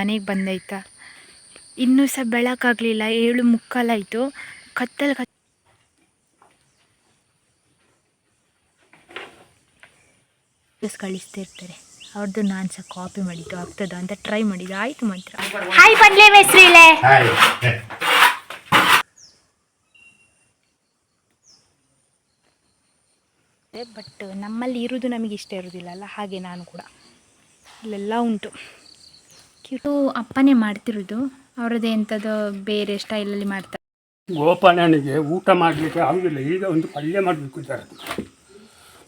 ಮನೆಗೆ ಬಂದಾಯ್ತಾ ಇನ್ನೂ ಸಹ ಬೆಳಕಾಗಲಿಲ್ಲ ಏಳು ಮುಕ್ಕಾಲಾಯಿತು. ಕತ್ತಲು ಕತ್ ಕಳಿಸ್ತಾ ಇರ್ತಾರೆ. ಅವ್ರದ್ದು ನಾನು ಸಹ ಕಾಪಿ ಮಾಡಿದ್ದು ಆಗ್ತದ ಅಂತ ಟ್ರೈ ಮಾಡಿದ್ದು. ಆಯ್ತು ಮಾತ್ರ. ಹಾಯ್ ಬಂದ್ಲೆ ಮೆಸ್ರಿಲೆ ಹಾಯ್ ಬಟ್ ನಮ್ಮಲ್ಲಿ ಇರೋದು ನಮಗೆ ಇಷ್ಟ ಇರೋದಿಲ್ಲ ಅಲ್ಲ ಹಾಗೆ ನಾನು ಕೂಡ. ಇಲ್ಲೆಲ್ಲ ಉಂಟು. ಕ್ಯೂಟು ಅಪ್ಪನೇ ಮಾಡ್ತಿರೋದು. ಅವರದ್ದು ಎಂಥದ್ದು ಬೇರೆ ಸ್ಟೈಲಲ್ಲಿ ಮಾಡ್ತಾರೆ ಗೋಪಾಲನಿಗೆ ಊಟ ಮಾಡಲಿಕ್ಕೆ ಆಗುದಿಲ್ಲ. ಈಗ ಒಂದು ಪಲ್ಯ ಮಾಡಬೇಕು ಸರ್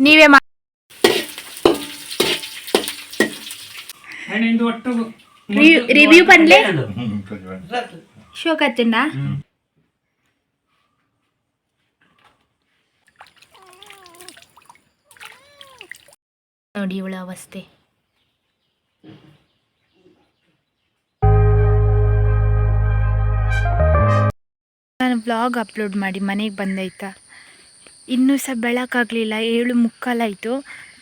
ನೀವೇ ಮಾ ನಿಂದು ಒಟ್ಟು ರಿವ್ಯೂ ಬಂದ್ಲೆ ಶೋಕ್ ನೋಡಿ ಇವಳ ಅವಸ್ಥೆ. ನಾನು ಬ್ಲಾಗ್ ಅಪ್ಲೋಡ್ ಮಾಡಿ ಮನೆಗೆ ಬಂದಾಯ್ತಾ? ಇನ್ನೂ ಸಹ ಬೆಳಕಾಗಲಿಲ್ಲ ಏಳು ಮುಕ್ಕಾಲಾಯಿತು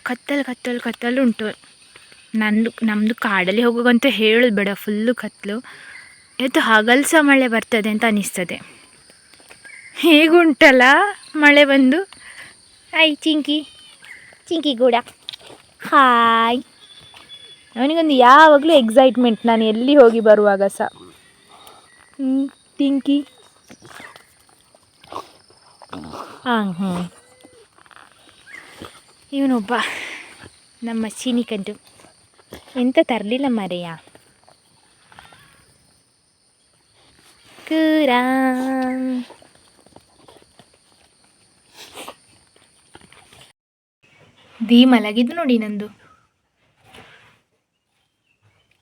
ಕತ್ತಲು ಕತ್ತಲು ಕತ್ತಲು ಉಂಟು. ನಂದು ನಮ್ಮದು ಕಾಡಲ್ಲಿ ಹೋಗುವಂತ ಹೇಳೋದು ಬೇಡ ಫುಲ್ಲು ಕತ್ತಲು ಇವತ್ತು ಹಗಲು ಸಹ ಮಳೆ ಬರ್ತದೆ ಅಂತ ಅನಿಸ್ತದೆ. ಹೇಗುಂಟಲ್ಲ ಮಳೆ ಬಂದು? ಹಾಯ್ ಚಿಂಕಿ ಚಿಂಕಿ ಕೂಡ. ಹಾಯ್ ಅವನಿಗೊಂದು ಯಾವಾಗಲೂ ಎಕ್ಸೈಟ್ಮೆಂಟ್ ನಾನು ಎಲ್ಲಿ ಹೋಗಿ ಬರುವಾಗ ಸಹ. ಹ್ಞೂ ಟಿಂಕಿ ಹಾಂ ಹ್ಞೂ ಇವನೊಬ್ಬ ನಮ್ಮ ಚೀನಿಕಂಡು ಎಂತ ತರಲಿಲ್ಲ ಮರೆಯ ಕೂರ. ದೀ ಮಲಗಿದ್ದು ನೋಡಿ ನಂದು.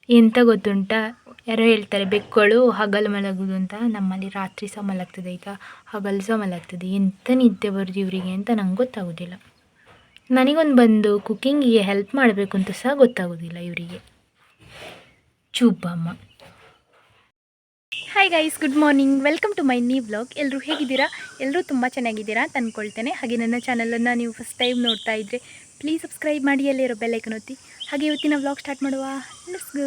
ಎಂತ ಗೊತ್ತುಂಟಾ? ಯಾರೋ ಹೇಳ್ತಾರೆ, ಬೆಕ್ಕುಗಳು ಹಗಲು ಮಲಗುದು ಅಂತ ನಮ್ಮಲ್ಲಿ ರಾತ್ರಿ ಸಹ ಮಲಗ್ತದೆ ಈಗ ಹಗಲು ಸಹ ಮಲಗ್ತದೆ ಎಂತ ನಿದ್ದೆ ಬರುದು ಇವರಿಗೆ ಅಂತ ನಂಗೆ ಗೊತ್ತಾಗೋದಿಲ್ಲ. ನನಗೊಂದು ಬಂದು ಕುಕ್ಕಿಂಗಿಗೆ ಹೆಲ್ಪ್ ಮಾಡಬೇಕು ಅಂತ ಸಹ ಗೊತ್ತಾಗೋದಿಲ್ಲ ಇವರಿಗೆ. ಚೂಬಮ್ಮ hi guys good morning welcome to my new blog ಎಲ್ಲರೂ ಹೇಗಿದ್ದೀರಾ? ಎಲ್ಲರೂ ತುಂಬ ಚೆನ್ನಾಗಿದ್ದೀರಾ ಅಂತ ಅಂದ್ಕೊಳ್ತೇನೆ ಹಾಗೆ ನನ್ನ ಚಾನಲನ್ನು ನೀವು ಫಸ್ಟ್ ಟೈಮ್ ನೋಡ್ತಾ ಇದ್ದರೆ ಪ್ಲೀಸ್ ಸಬ್ಸ್ಕ್ರೈಬ್ ಮಾಡಿ, ಅಲ್ಲಿರೋ ಬೆಲ್ಲೈಕನ್ ಒತ್ತಿ. ಹಾಗೆ ಇವತ್ತಿನ ವ್ಲಾಗ್ ಸ್ಟಾರ್ಟ್ ಮಾಡುವ. ಲೆಟ್ಸ್ ಗೋ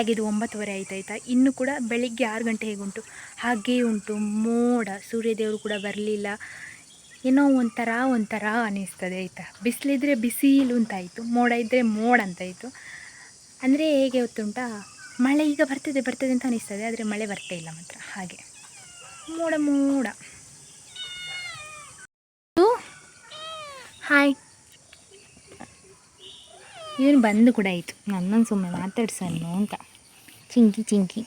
ಆಗಿದ್ದು ಒಂಬತ್ತುವರೆ ಆಯ್ತಾಯ್ತಾ ಇನ್ನು ಕೂಡ ಬೆಳಿಗ್ಗೆ ಆರು ಗಂಟೆ ಹೇಗುಂಟು ಹಾಗೇ ಉಂಟು, ಮೋಡ, ಸೂರ್ಯದೇವರು ಕೂಡ ಬರಲಿಲ್ಲ. ಏನೋ ಒಂಥರ ಒಂಥರ ಅನ್ನಿಸ್ತದೆ ಆಯಿತಾ? ಬಿಸಿಲಿದ್ರೆ ಬಿಸಿಲು ಅಂತಾಯಿತು ಮೋಡ ಇದ್ದರೆ ಮೋಡ ಅಂತಾಯಿತು ಅಂದರೆ ಹೇಗೆ ಗೊತ್ತುಂಟಾ? ಮಳೆ ಈಗ ಬರ್ತದೆ ಬರ್ತದೆ ಅಂತ ಅನಿಸ್ತದೆ, ಆದರೆ ಮಳೆ ಬರ್ತಾ ಇಲ್ಲ ಮಾತ್ರ. ಹಾಗೆ. ಮೋಡ ಮೋಡ. ಹಾಯ್ ಇವನು ಬಂದು ಕೂಡ ಆಯಿತು. ನನ್ನನ್ನು ಸುಮ್ಮನೆ ಮಾತಾಡ್ಸನ್ನು ಅಂತ. ಚಿಂಕಿ ಚಿಂಕಿ.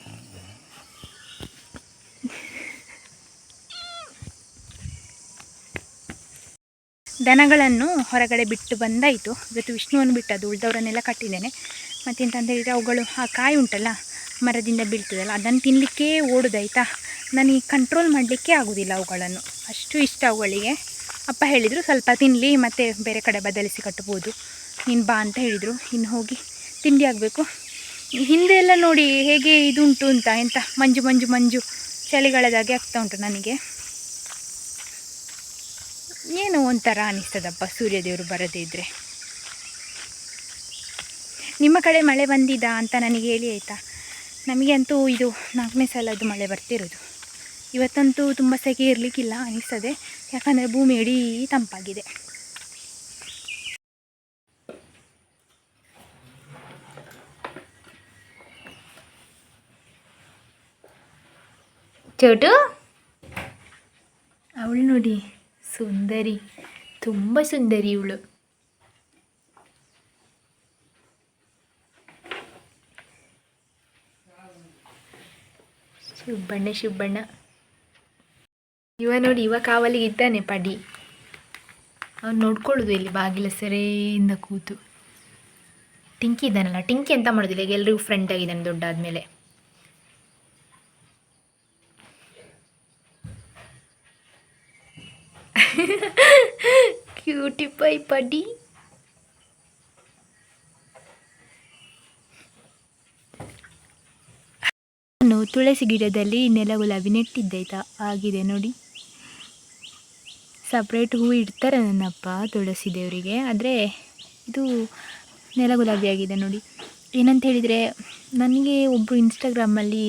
ದನಗಳನ್ನು ಹೊರಗಡೆ ಬಿಟ್ಟು ಬಂದಾಯಿತು. ಇವತ್ತು ವಿಷ್ಣುವನ್ನು ಬಿಟ್ಟು ಅದು ಉಳಿದವರನ್ನೆಲ್ಲ ಕಟ್ಟಿದ್ದೇನೆ. ಮತ್ತೆಂತ ಹೇಳಿದರೆ ಅವುಗಳು ಆ ಕಾಯಿ ಉಂಟಲ್ಲ, ಮರದಿಂದ ಬೀಳ್ತದಲ್ಲ, ಅದನ್ನು ತಿನ್ನಲಿಕ್ಕೆ ಓಡೋದಾಯ್ತಾ? ನನಗೆ ಕಂಟ್ರೋಲ್ ಮಾಡಲಿಕ್ಕೆ ಆಗೋದಿಲ್ಲ ಅವುಗಳನ್ನು. ಅಷ್ಟು ಇಷ್ಟ ಅವುಗಳಿಗೆ. ಅಪ್ಪ ಹೇಳಿದರು ಸ್ವಲ್ಪ ತಿನ್ನಲಿ ಮತ್ತು ಬೇರೆ ಕಡೆ ಬದಲಿಸಿ ಕಟ್ಬೋದು ನೀನು ಬಾ ಅಂತ ಹೇಳಿದರು. ಇನ್ನು ಹೋಗಿ ತಿಂಡಿ ಆಗಬೇಕು. ಹಿಂದೆ ಎಲ್ಲ ನೋಡಿ ಹೇಗೆ ಇದುಂಟು ಅಂತ, ಎಂತ ಮಂಜು ಮಂಜು ಮಂಜು ಚಳಿಗಾಲದಾಗೆ ಆಗ್ತಾ ಉಂಟು ನನಗೆ. ಏನು ಒಂಥರ ಅನಿಸ್ತದಪ್ಪ ಸೂರ್ಯದೇವರು ಬರದೇ ಇದ್ದರೆ ನಿಮ್ಮ ಕಡೆ ಮಳೆ ಬಂದಿದಾ ಅಂತ ನನಗೆ ಹೇಳಿ ಆಯಿತಾ? ನಮಗೆ ಅಂತೂ ಇದು ನಾಲ್ಕನೇ ಸಲದ್ದು ಮಳೆ ಬರ್ತಿರೋದು. ಇವತ್ತಂತೂ ತುಂಬ ಸೆಕೆ ಇರಲಿಕ್ಕಿಲ್ಲ ಅನಿಸ್ತದೆ. ಯಾಕಂದರೆ ಭೂಮಿ ಇಡೀ ತಂಪಾಗಿದೆ. ಚೋಟು ಅವಳು ನೋಡಿ, ಸುಂದರಿ, ತುಂಬ ಸುಂದರಿ ಇವಳು. ಶುಬ್ಬಣ್ಣ ಶುಬ್ಬಣ್ಣ ಇವ ನೋಡಿ, ಇವ ಕಾವಲಿಗೆ ಇದ್ದಾನೆ ಪಡಿ. ಅವನು ನೋಡ್ಕೊಳ್ಳೋದು ಇಲ್ಲಿ ಬಾಗಿಲ ಸರಿಯಿಂದ ಕೂತು. ಟಿಂಕಿ ಇದ್ದಾನಲ್ಲ, ಟಿಂಕಿ ಅಂತ ಮಾಡೋದಿಲ್ಲ, ಈಗ ಎಲ್ರಿಗೂ ಫ್ರೆಂಡ್ ಆಗಿದ್ದಾನೆ ದೊಡ್ಡ ಆದಮೇಲೆ ಕ್ಯೂಟಿ ಪೈ ಪಡಿ ನಾನು ತುಳಸಿ ಗಿಡದಲ್ಲಿ ನೆಲಗುಲಾಬಿ ನೆಟ್ಟಿದ್ದಾಯ್ತಾ ಆಗಿದೆ ನೋಡಿ. ಸಪ್ರೇಟ್ ಹೂ ಇಡ್ತಾರೆ ನನ್ನಪ್ಪ ತುಳಸಿ ದೇವರಿಗೆ. ಆದರೆ ಇದು ನೆಲಗುಲಾಬಿ ಆಗಿದೆ ನೋಡಿ. ಏನಂತ ಹೇಳಿದರೆ ನನಗೆ ಒಬ್ಬರು ಇನ್ಸ್ಟಾಗ್ರಾಮಲ್ಲಿ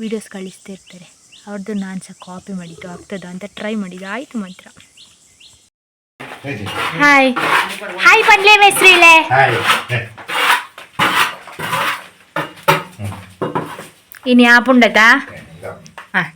ವೀಡಿಯೋಸ್ ಕಳಿಸ್ತಾ ಇರ್ತಾರೆ ಅವ್ರದ್ದು ನಾನು ಸಹ ಕಾಪಿ ಮಾಡಿದ್ದು ಆಗ್ತದ ಅಂತ ಟ್ರೈ ಮಾಡಿದ್ದು. ಆಯಿತು ಮಾತ್ರ. ಹಾಯ್ ಹಾಯ್ ಬಂದ್ಲೇ ಮೆಸ್ರಿಲೆ ಹಾಯ್ ಇನ್ನು ಯಾಪುಂಡತಾ ಹಾಂ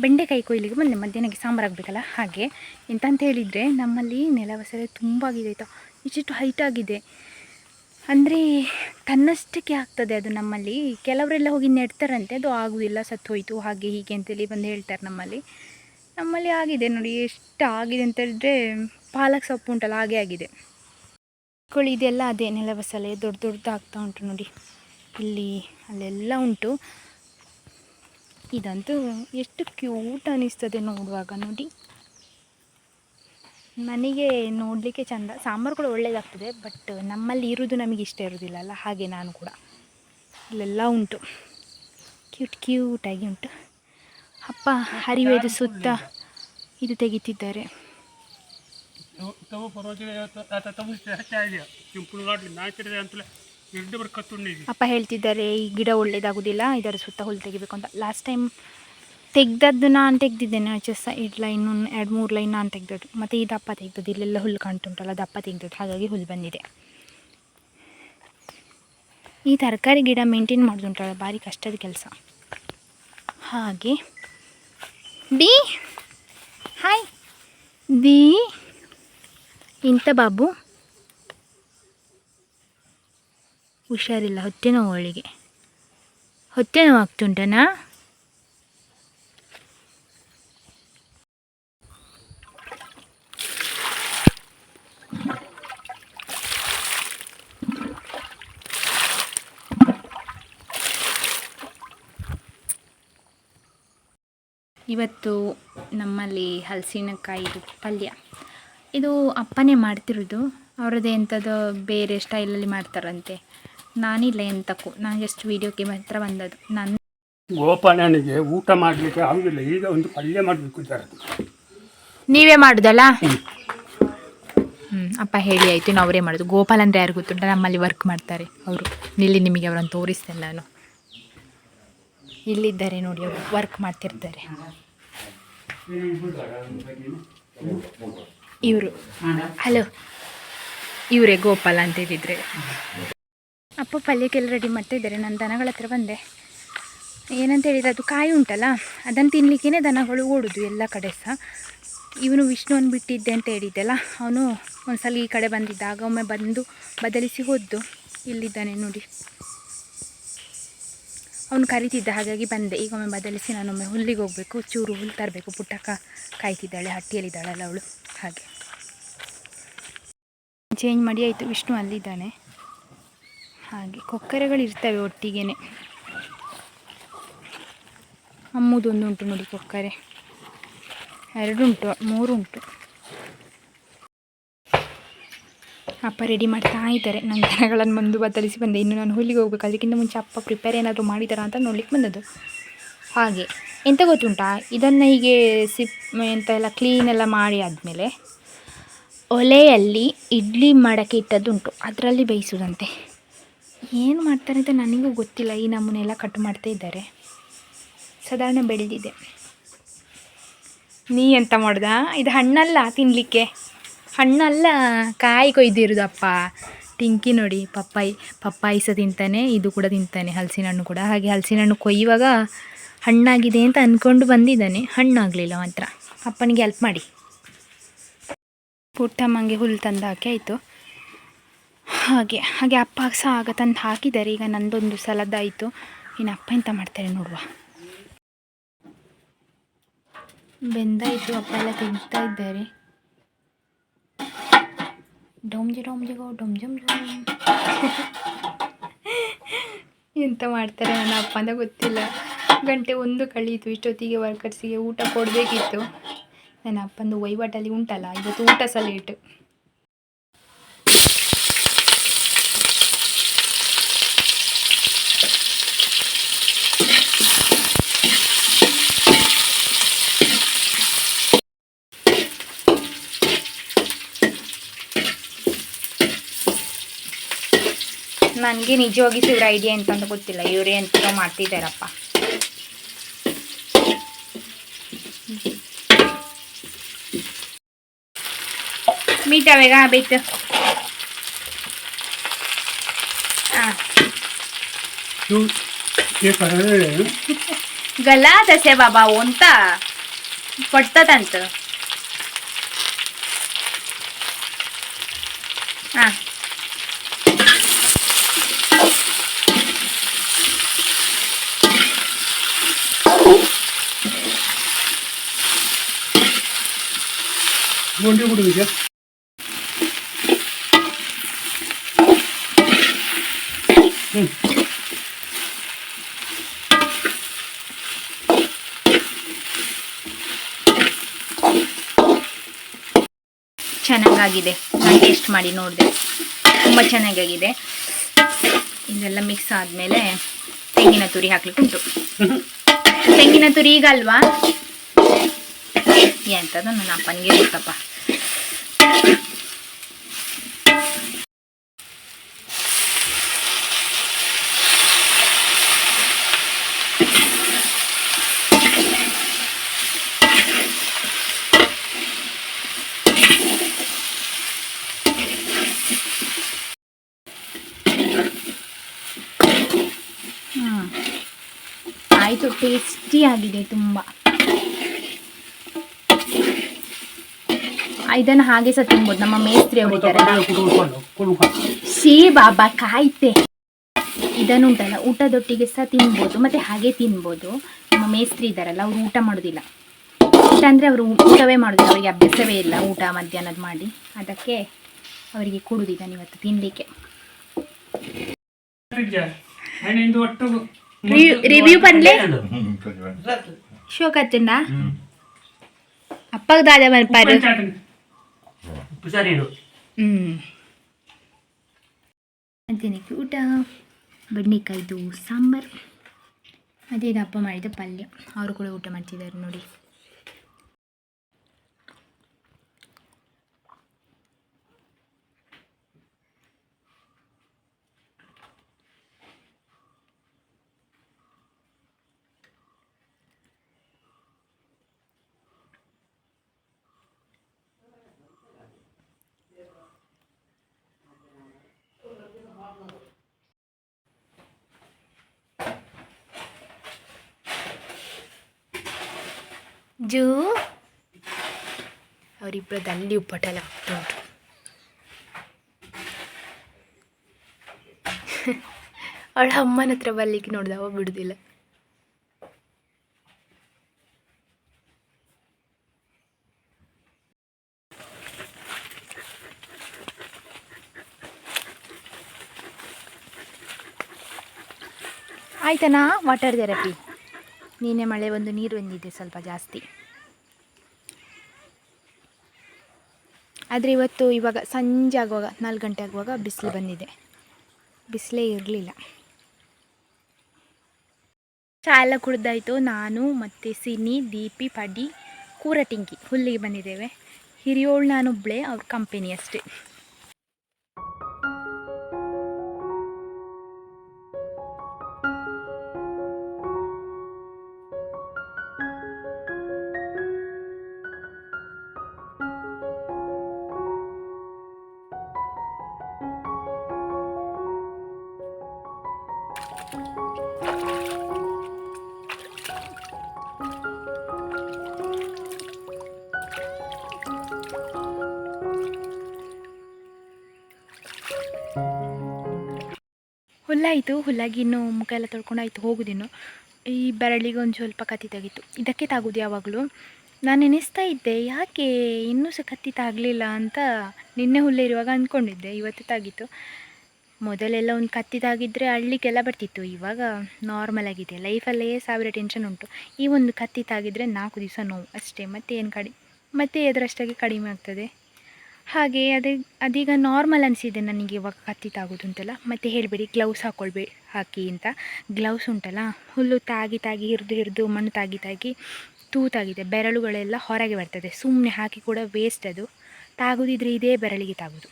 ಬೆಂಡೆಕಾಯಿ ಕೊಯ್ಲಿಗೆ ಬಂದೆ ಮಧ್ಯಾಹ್ನಕ್ಕೆ ಸಾಂಬಾರು ಆಗಬೇಕಲ್ಲ? ಹಾಗೆ. ಎಂತ ಅಂತ ಹೇಳಿದರೆ, ನಮ್ಮಲ್ಲಿ ನೆಲವಸರೆ ತುಂಬ ಆಗಿದೆ ಆಯಿತಾ? ಇಷ್ಟಿಷ್ಟು ಹೈಟ್ ಆಗಿದೆ. ಅಂದರೆ, ತನ್ನಷ್ಟಕ್ಕೆ ಆಗ್ತದೆ ಅದು ನಮ್ಮಲ್ಲಿ. ಕೆಲವರೆಲ್ಲ ಹೋಗಿ ನೆಡ್ತಾರಂತೆ, ಅದು ಆಗುವುದಿಲ್ಲ ಸತ್ತೋಯ್ತು, ಹಾಗೆ ಹೀಗೆ ಅಂತೇಳಿ ಬಂದು ಹೇಳ್ತಾರೆ ನಮ್ಮಲ್ಲಿ. ನಮ್ಮಲ್ಲಿ ಆಗಿದೆ ನೋಡಿ, ಎಷ್ಟು ಆಗಿದೆ ಅಂತ ಹೇಳಿದ್ರೆ, ಪಾಲಕ್ ಸೊಪ್ಪು ಉಂಟಲ್ಲ, ಹಾಗೆ ಆಗಿದೆ. ಕೋಳಿ ಇದೆಲ್ಲ ಅದೇ ನೆಲವಸಲೆ ದೊಡ್ಡ ದೊಡ್ಡದಾಗ್ತಾ ಉಂಟು ನೋಡಿ. ಇಲ್ಲಿ ಅಲ್ಲೆಲ್ಲ ಉಂಟು. ಇದಂತೂ ಎಷ್ಟು ಕ್ಯೂಟ್ ಅನಿಸ್ತದೆ ನೋಡುವಾಗ ನೋಡಿ ನನಗೆ ನೋಡಲಿಕ್ಕೆ ಚಂದ ಸಾಂಬಾರು ಕೂಡ ಒಳ್ಳೆಯದಾಗ್ತದೆ ಬಟ್ ನಮ್ಮಲ್ಲಿ ಇರೋದು ನಮಗೆ ಇಷ್ಟ ಇರೋದಿಲ್ಲ ಅಲ್ಲ ಹಾಗೆ ನಾನು ಕೂಡ ಇಲ್ಲೆಲ್ಲ ಉಂಟು ಕ್ಯೂಟ್ ಕ್ಯೂಟಾಗಿ ಉಂಟು ಅಪ್ಪ ಹರಿವೆದು ಸುತ್ತ ಇದು ತೆಗಿತಿದ್ದಾರೆ ಅಪ್ಪ ಹೇಳ್ತಿದ್ದಾರೆ, ಈ ಗಿಡ ಒಳ್ಳೇದಾಗೋದಿಲ್ಲ, ಇದರ ಸುತ್ತ ಹುಲ್ಲು ತೆಗಿಬೇಕು ಅಂತ. ಲಾಸ್ಟ್ ಟೈಮ್ ತೆಗ್ದದ್ದು ನಾನು ತೆಗ್ದಿದ್ದೇನೆ ಚೆಸ್ ಎರಡು ಲೈನ್ ಎರಡು ಮೂರು ಲೈನ್ ನಾನು ತೆಗ್ದದ್ದು. ಮತ್ತು ಈ ದಪ್ಪ ತೆಗ್ದದ್ದು, ಇಲ್ಲೆಲ್ಲ ಹುಲ್ಲು ಕಾಣ್ತುಂಟಲ್ಲ, ದಪ್ಪ ತೆಗ್ದದ್ದು, ಹಾಗಾಗಿ ಹುಲ್ಲು ಬಂದಿದೆ. ಈ ತರಕಾರಿ ಗಿಡ ಮೇಂಟೈನ್ ಮಾಡೋದುಂಟಲ್ಲ, ಭಾರಿ ಕಷ್ಟದ ಕೆಲಸ. ಹಾಗೆ, ಬಿ ಹಾಯ್ ಬಿ ಇಂಥ ಬಾಬು. ಹುಷಾರಿಲ್ಲ, ಹೊಟ್ಟೆ ನೋವು ಅವಳಿಗೆ. ಹೊಟ್ಟೆ ನೋವು ಆಗ್ತುಂಟನಾ? ಇವತ್ತು ನಮ್ಮಲ್ಲಿ ಹಲಸಿನಕಾಯಿದು ಪಲ್ಯ. ಇದು ಅಪ್ಪನೇ ಮಾಡ್ತಿರೋದು. ಅವರದ್ದೇ ಎಂಥದ್ದು ಬೇರೆ ಸ್ಟೈಲಲ್ಲಿ ಮಾಡ್ತಾರಂತೆ. ನಾನಿಲ್ಲ ಎಂತಕ್ಕೂ. ನಾನು ಜಸ್ಟ್ ವೀಡಿಯೋಕ್ಕೆ ಮಾತ್ರ ಬಂದದ್ದು. ನನ್ನ ಗೋಪಾಲನಿಗೆ ಊಟ ಮಾಡಲಿಕ್ಕೆ ಆಗುದಿಲ್ಲ. ಈಗ ಒಂದು ಪಲ್ಯ ಮಾಡಬೇಕು ನೀವೇ ಮಾಡುದಲ್ಲ? ಹ್ಞೂ ಅಪ್ಪ ಹೇಳಿ ಆಯ್ತು ನಾವು ಅವರೇ ಮಾಡುದು. ಗೋಪಾಲ್ ಅಂದ್ರೆ ಯಾರು ಗೊತ್ತುಂಟ? ನಮ್ಮಲ್ಲಿ ವರ್ಕ್ ಮಾಡ್ತಾರೆ ಅವರು. ನಿಲ್ಲಿ ನಿಮಗೆ ಅವರನ್ನು ತೋರಿಸ್ತೇನೆ ನಾನು. ಇಲ್ಲಿದ್ದಾರೆ ನೋಡಿ ಅವರು ವರ್ಕ್ ಮಾಡ್ತಿರ್ತಾರೆ. ಇವರು. ಹಲೋ ಇವರೇ ಗೋಪಾಲ ಅಂತ ಹೇಳಿದರೆ. ಅಪ್ಪ ಪಲ್ಯಕ್ಕೆಲ್ಲ ರೆಡಿ ಮಾಡ್ತಾ ಇದ್ದಾರೆ ನಾನು ದನಗಳ ಹತ್ರ ಬಂದೆ. ಏನಂತ ಹೇಳಿದರೆ ಅದು ಕಾಯಿ ಉಂಟಲ್ಲ ಅದನ್ನು ತಿನ್ನಲಿಕ್ಕೇ ದನಗಳು ಓಡೋದು ಎಲ್ಲ ಕಡೆ ಸಹ. ಇವನು ವಿಷ್ಣುವನ್ನು ಬಿಟ್ಟಿದ್ದೆ ಅಂತ ಹೇಳಿದ್ದೆಲ್ಲ, ಅವನು ಒಂದ್ಸಲ ಈ ಕಡೆ ಬಂದಿದ್ದ ಆಗ ಒಮ್ಮೆ ಬಂದು ಬದಲಿಸಿ ಹೋದ್ದು. ಇಲ್ಲಿದ್ದಾನೆ ನೋಡಿ. ಅವನು ಕರಿತಿದ್ದ ಹಾಗಾಗಿ ಬಂದೆ. ಈಗ ಒಮ್ಮೆ ಬದಲಿಸಿ ನಾನೊಮ್ಮೆ ಹುಲ್ಲಿಗೆ ಹೋಗಬೇಕು, ಚೂರು ಹುಲ್ಲು ತರಬೇಕು, ಪುಟ್ಟಕ್ಕ ಕಾಯ್ತಿದ್ದಾಳೆ, ಹಟ್ಟಿಯಲ್ಲಿದ್ದಾಳಲ್ಲ ಅವಳು. ಹಾಗೆ. ಚೇಂಜ್ ಮಾಡಿ, ಆಯಿತು. ವಿಷ್ಣು ಅಲ್ಲಿದ್ದಾನೆ. ಹಾಗೆ ಕೊಕ್ಕರೆಗಳು ಇರ್ತವೆ ಒಟ್ಟಿಗೆನೆ. ಅಮ್ಮುದೊಂದು ಉಂಟು ನೋಡಿ ಕೊಕ್ಕರೆ. ಎರಡುಂಟು, ಮೂರುಂಟು. ಅಪ್ಪ ರೆಡಿ ಮಾಡ್ತಾ ಇದ್ದಾರೆ. ನನ್ನ ದನಗಳನ್ನು ಬಂದು ಬದಲಿಸಿ ಬಂದೆ. ಇನ್ನು ನಾನು ಹುಲ್ಲಿಗೆ ಹೋಗ್ಬೇಕು. ಅದಕ್ಕಿಂತ ಮುಂಚೆ ಅಪ್ಪ ಪ್ರಿಪೇರ್ ಏನಾದರೂ ಮಾಡಿದಾರಾ ಅಂತ ನೋಡ್ಲಿಕ್ಕೆ ಬಂದದ್ದು. ಹಾಗೆ, ಎಂತ ಗೊತ್ತುಂಟಾ? ಇದನ್ನು ಹೀಗೆ ಸಿಪ್, ಎಂತ ಎಲ್ಲ ಕ್ಲೀನೆಲ್ಲ ಮಾಡಿ ಆದಮೇಲೆ, ಒಲೆಯಲ್ಲಿ ಇಡ್ಲಿ ಮಾಡೋಕ್ಕೆ ಇಟ್ಟದ್ದುಂಟು. ಅದರಲ್ಲಿ ಬೇಯಿಸೋದಂತೆ. ಏನು ಮಾಡ್ತಾರೆ ಅಂತ ನನಗೂ ಗೊತ್ತಿಲ್ಲ. ಈ ನಮ್ಮನ್ನೆಲ್ಲ ಕಟ್ ಮಾಡ್ತಾ ಇದ್ದಾರೆ. ಸಾಧಾರಣ ಬೆಳೆದಿದೆ. ನೀ ಎಂತ ಮಾಡ್ದ? ಇದು ಹಣ್ಣಲ್ಲ ತಿನ್ನಲಿಕ್ಕೆ ಹಣ್ಣಲ್ಲ ಕಾಯಿ ಕೊಯ್ದಿರೋದಪ್ಪ ಟಿಂಕಿ ನೋಡಿ, ಪಪ್ಪಾಯಿ ಪಪ್ಪಾಯಿ ಸಹ ತಿಂತಾನೆ, ಇದು ಕೂಡ ತಿಂತಾನೆ ಹಲಸಿನ ಹಣ್ಣು ಕೂಡ. ಹಾಗೆ ಹಲಸಿನ ಹಣ್ಣು ಕೊಯ್ಯುವಾಗ ಹಣ್ಣಾಗಿದೆ ಅಂತ ಅಂದ್ಕೊಂಡು ಬಂದಿದ್ದಾನೆ. ಹಣ್ಣಾಗಲಿಲ್ಲ ಮಾತ್ರ. ಅಪ್ಪನಿಗೆ ಹೆಲ್ಪ್ ಮಾಡಿ. ಪುಟ್ಟಮ್ಮಂಗೆ ಹುಲ್ಲು ತಂದು ಹಾಕಿ ಆಯಿತು. ಹಾಗೆ ಹಾಗೆ ಅಪ್ಪ ಸಹ ಆಗ ತಂದು ಹಾಕಿದ್ದಾರೆ. ಈಗ ನಂದೊಂದು ಸಲದ್ದಾಯಿತು. ಇನ್ನು ಅಪ್ಪ ಎಂತ ಮಾಡ್ತಾರೆ ನೋಡುವ. ಬೆಂದಾಯಿತು, ಅಪ್ಪ ಎಲ್ಲ ತಿಂತಾ ಇದ್ದಾರೆ. ಡೊಮ್ಜಿ ಡೊಂಜಿಗೋ ಡೊಮ್ ಜಮ್ ಎಂತ ಮಾಡ್ತಾರೆ ನನ್ನ ಅಪ್ಪ ಅಂತ ಗೊತ್ತಿಲ್ಲ. ಗಂಟೆ ಒಂದು ಕಳೀತು. ಇಷ್ಟೊತ್ತಿಗೆ ವರ್ಕರ್ಸಿಗೆ ಊಟ ಕೊಡಬೇಕಿತ್ತು. ನನ್ನ ಅಪ್ಪಂದು ವಹಿವಾಟಲ್ಲಿ ಉಂಟಲ್ಲ, ಇವತ್ತು ಊಟ ಸಹ ಲೇಟ್ ನನಗೆ ನಿಜವಾಗಿ ಸಿವ್ರ ಐಡಿಯಾ ಎಂತ ಅಂತ ಗೊತ್ತಿಲ್ಲ. ಇವರೇ ಎಂತ ಮಾಡ್ತಿದ್ದಾರಪ್ಪ. ಮೀಟಾವೇಗ ಬೇಯ್ತು ಹಾಂ. ಇವು ಈ ಗಲಾ ದಸೆ ಬಾಬಾ ಅಂತ ಪಡ್ತದಂತ. ಹಾಂ. ಗುಂಡಿ ಹ್ಞೂ ಚೆನ್ನಾಗಾಗಿದೆ. ನಾನು ಟೇಸ್ಟ್ ಮಾಡಿ ನೋಡಿದೆ. ತುಂಬ ಚೆನ್ನಾಗಾಗಿದೆ. ಇದೆಲ್ಲ ಮಿಕ್ಸ್ ಆದಮೇಲೆ ತೆಂಗಿನ ತುರಿ ಹಾಕ್ಲಿಕ್ಕೆ ಉಂಟು ತೆಂಗಿನ ತುರಿ ಈಗ ಅಲ್ವಾ? ಎಂಥದ್ದು ನನ್ನ ಅಪ್ಪನಿಗೆ ಗೊತ್ತಪ್ಪ. ಆಯ್ತು ಟೇಸ್ಟಿ ಆಗಿದೆ ತುಂಬ. ಇದನ್ನು ಹಾಗೆ ಸಹ ತಿನ್ಬೋದು. ನಮ್ಮ ಮೇಸ್ತ್ರಿ ಅವರು ಇದ್ದಾರಲ್ಲ ಕುಡಿಕೊಂಡು ಶೀ ಬಾಬಾ ಕಾಯ್ತೆ. ಇದನ್ನು ಉಂಟಲ್ಲ ಊಟದೊಟ್ಟಿಗೆ ಸಹ ತಿನ್ಬೋದು. ಮತ್ತೆ ಹಾಗೆ ತಿನ್ಬೋದು. ನಮ್ಮ ಮೇಸ್ತ್ರಿ ಇದ್ದಾರಲ್ಲ ಅವರು ಊಟ ಮಾಡೋದಿಲ್ಲ. ಊಟ ಅಂದರೆ ಅವರು ಊಟವೇ ಮಾಡೋದಿಲ್ಲ ಅವರಿಗೆ ಅಭ್ಯಾಸವೇ ಇಲ್ಲ ಊಟ ಮಧ್ಯಾಹ್ನದ ಮಾಡಿ. ಅದಕ್ಕೆ ಅವರಿಗೆ ಕೊಡುದಿಲ್ಲ ಇವತ್ತು ತಿನ್ಲಿಕ್ಕೆ. ರಿವ್ಯೂ ಪನ್ಲೆ ಅಪ್ಪಗೆ ದಾದ ಮಲ್ಪಾರು ಸರಿ ಹ್ಞೂ ಮಧ್ಯಾಹ್ನಕ್ಕೆ ಊಟ ಬದ್ನೆಕಾಯ್ದು ಸಾಂಬಾರು ಮತ್ತು ಇದು ಅಪ್ಪ ಮಾಡಿದ ಪಲ್ಯ ಅವರು ಕೂಡ ಊಟ ಮಾಡ್ತಿದ್ದಾರೆ ನೋಡಿ ಜೂ ಅವರಿಬ್ಬರದ್ದು ಅಲ್ಲಿ ಉಪ್ಪಟಲ ಆಗ್ತಾ ಅವಳ ಅಮ್ಮನ ಹತ್ರ ಬರ್ಲಿಕ್ಕೆ ನೋಡ್ದವ ಬಿಡುದಿಲ್ಲ. ಆಯ್ತನಾ ವಾಟರ್ ಥೆರಪಿ ನೀನೆ ಮಳೆ ಬಂದು ನೀರು ಬಂದಿದೆ ಸ್ವಲ್ಪ ಜಾಸ್ತಿ. ಆದರೆ ಇವತ್ತು ಇವಾಗ ಸಂಜೆ ಆಗುವಾಗ, ನಾಲ್ಕು ಗಂಟೆ ಆಗುವಾಗ ಬಿಸಿಲು ಬಂದಿದೆ. ಬಿಸಿಲೇ ಇರಲಿಲ್ಲ. ಚಾ ಎಲ್ಲ ಕುಡ್ದಾಯಿತು. ನಾನು ಮತ್ತು ಸಿನಿ, ದೀಪಿ, ಪಡಿ, ಕೂರಟಿಂಕಿ ಹುಲ್ಲಿಗೆ ಬಂದಿದ್ದೇವೆ. ಹಿರಿಯೋಳು ನಾನೊಬ್ಬಳೇ ಅವ್ರ ಕಂಪೆನಿ ಅಷ್ಟೇ. ಹುಲ್ಲಾಯಿತು ಹುಲ್ಲಾಗಿ ಇನ್ನೂ ಮುಖ ಎಲ್ಲ ತೊಳ್ಕೊಂಡು ಆಯಿತು, ಹೋಗುದಿನ್ನು. ಈ ಬೆರಳಿಗೆ ಒಂದು ಸ್ವಲ್ಪ ಕತ್ತಿ ತೆಗಿತು. ಇದಕ್ಕೆ ತಾಗೋದು ಯಾವಾಗಲೂ. ನಾನು ನೆನೆಸ್ತಾ ಇದ್ದೆ, ಯಾಕೆ ಇನ್ನೂ ಸಹ ಕತ್ತಿ ತಾಗಲಿಲ್ಲ ಅಂತ ನಿನ್ನೆ ಹುಲ್ಲೆ ಇರುವಾಗ ಅಂದ್ಕೊಂಡಿದ್ದೆ ಇವತ್ತು ತಾಗಿತ್ತು. ಮೊದಲೆಲ್ಲ ಒಂದು ಕತ್ತಿ ತಾಗಿದ್ರೆ ಅಳ್ಳಿಕ್ಕೆಲ್ಲ ಬರ್ತಿತ್ತು, ಇವಾಗ ನಾರ್ಮಲ್ ಆಗಿದೆ. ಲೈಫಲ್ಲೇ ಸಾವಿರ ಟೆನ್ಷನ್ ಉಂಟು. ಈ ಒಂದು ಕತ್ತಿ ತಾಗಿದ್ರೆ ನಾಲ್ಕು ದಿವಸ ನೋವು. ಅಷ್ಟೇ ಮತ್ತೆ ಏನು ಕಡಿ, ಮತ್ತೆ ಅದರಷ್ಟಾಗಿ ಕಡಿಮೆ ಆಗ್ತದೆ. ಹಾಗೆ ಅದೇ, ಅದೀಗ ನಾರ್ಮಲ್ ಅನಿಸಿದೆ ನನಗೆ ಇವಾಗ ಕತ್ತಿ ತಾಗೋದು ಅಂತೆಲ್ಲ ಮತ್ತೆ ಹೇಳಬೇಡಿ ಗ್ಲೌಸ್ ಹಾಕ್ಕೊಳ್ಬೇ ಹಾಕಿ ಅಂತ. ಗ್ಲೌಸ್ ಉಂಟಲ್ಲ, ಹುಲ್ಲು ತಾಗಿ ತಾಗಿ ಹಿರಿದು ಹಿರಿದು ಮಣ್ಣು ತಾಗಿ ತಾಗಿ ತೂತಾಗಿದೆ ಬೆರಳುಗಳೆಲ್ಲ ಹೊರಗೆ ಬರ್ತದೆ. ಸುಮ್ಮನೆ ಹಾಕಿ ಕೂಡ ವೇಸ್ಟ್ ಅದು. ತಾಗೋದಿದ್ರೆ ಇದೇ ಬೆರಳಿಗೆ ತಾಗೋದು.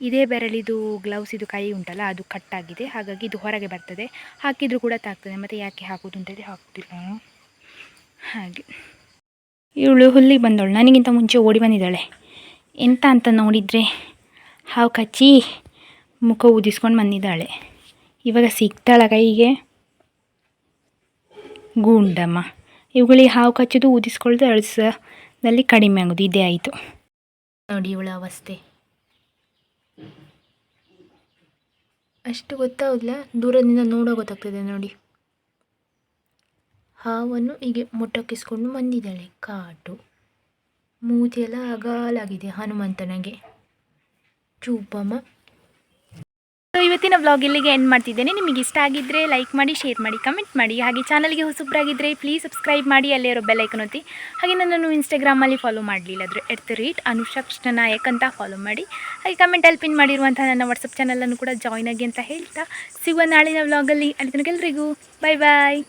ಇದೇ ಬೆರಳಿದು ಗ್ಲೌಸ್ ಇದು ಕೈ ಉಂಟಲ್ಲ, ಅದು ಕಟ್ಟಾಗಿದೆ ಹಾಗಾಗಿ ಇದು ಹೊರಗೆ ಬರ್ತದೆ. ಹಾಕಿದರೂ ಕೂಡ ತಾಗ್ತದೆ. ಮತ್ತು ಯಾಕೆ ಹಾಕೋದು ಅಂತೇಳಿ ಹಾಕ್ತಿಲ್ಲ ಹಾಗೆ. ಇವಳು ಹುಲ್ಲಿಗೆ ಬಂದವಳು. ನನಗಿಂತ ಮುಂಚೆ ಓಡಿ ಬಂದಿದ್ದಾಳೆ. ಎಂತ ಅಂತ ನೋಡಿದರೆ ಹಾವು ಕಚ್ಚಿ ಮುಖ ಊದಿಸ್ಕೊಂಡು ಬಂದಿದ್ದಾಳೆ. ಇವಾಗ ಸಿಗ್ತಾಳ ಕೈಗೆ ಗೂಂಡಮ್ಮ. ಇವುಗಳಿಗೆ ಹಾವು ಕಚ್ಚೋದು ಊದಿಸ್ಕೊಳ್ಳೋದು ಅಳಿಸದಲ್ಲಿ ಕಡಿಮೆ ಆಗೋದು. ಇದೇ ಆಯಿತು. ನೋಡಿ ಇವಳ ಅವಸ್ಥೆ. ಅಷ್ಟು ಗೊತ್ತಾಗೋದಿಲ್ಲ. ದೂರದಿಂದ ನೋಡೋ ಗೊತ್ತಾಗ್ತದೆ ನೋಡಿ. ಹಾವನ್ನು ಹೀಗೆ ಮುಟ್ಟಕ್ಕಿಸ್ಕೊಂಡು ಬಂದಿದ್ದಾಳೆ. ಕಾಟು. ಮೂತಿಯೆಲ್ಲ ಅಗಾಲಾಗಿದೆ ಹನುಮಂತನಿಗೆ. ಚೂಪಮ್ಮ. ಸೊ ಇವತ್ತಿನ ವ್ಲಾಗ್ ಇಲ್ಲಿಗೆ ಎಂಡ್ ಮಾಡ್ತಿದ್ದೇನೆ. ನಿಮಗೆ ಇಷ್ಟ ಆಗಿದ್ದರೆ ಲೈಕ್ ಮಾಡಿ ಶೇರ್ ಮಾಡಿ ಕಮೆಂಟ್ ಮಾಡಿ. ಹಾಗೆ ಚಾನಲ್ಗೆ ಹೊಸಬ್ರಾಗಿದ್ದರೆ ಪ್ಲೀಸ್ ಸಬ್ಸ್ಕ್ರೈಬ್ ಮಾಡಿ, ಅಲ್ಲೇ ಇರೋ ಬೆಲ್ಲೈಕನ್ ಒತ್ತಿ. ಹಾಗೆ ನನ್ನನ್ನು ಇನ್ಸ್ಟಾಗ್ರಾಮಲ್ಲಿ ಫಾಲೋ ಮಾಡಲಿಲ್ಲ ಅಂದರೆ at the rate Anusha Krishna Nayak ಅಂತ ಫಾಲೋ ಮಾಡಿ. ಹಾಗೆ ಕಮೆಂಟಲ್ಲಿ ಪಿನ್ ಮಾಡಿರುವಂಥ ನನ್ನ ವಾಟ್ಸಪ್ ಚಾನಲನ್ನು ಕೂಡ ಜಾಯ್ನ್ ಆಗಿ ಅಂತ ಹೇಳ್ತಾ. ಸಿಗುವ ನಾಳಿನ ವ್ಲಾಗಲ್ಲಿ ಅಲ್ಲಿ ತನಕ ಎಲ್ರಿಗೂ ಬಾಯ್ ಬಾಯ್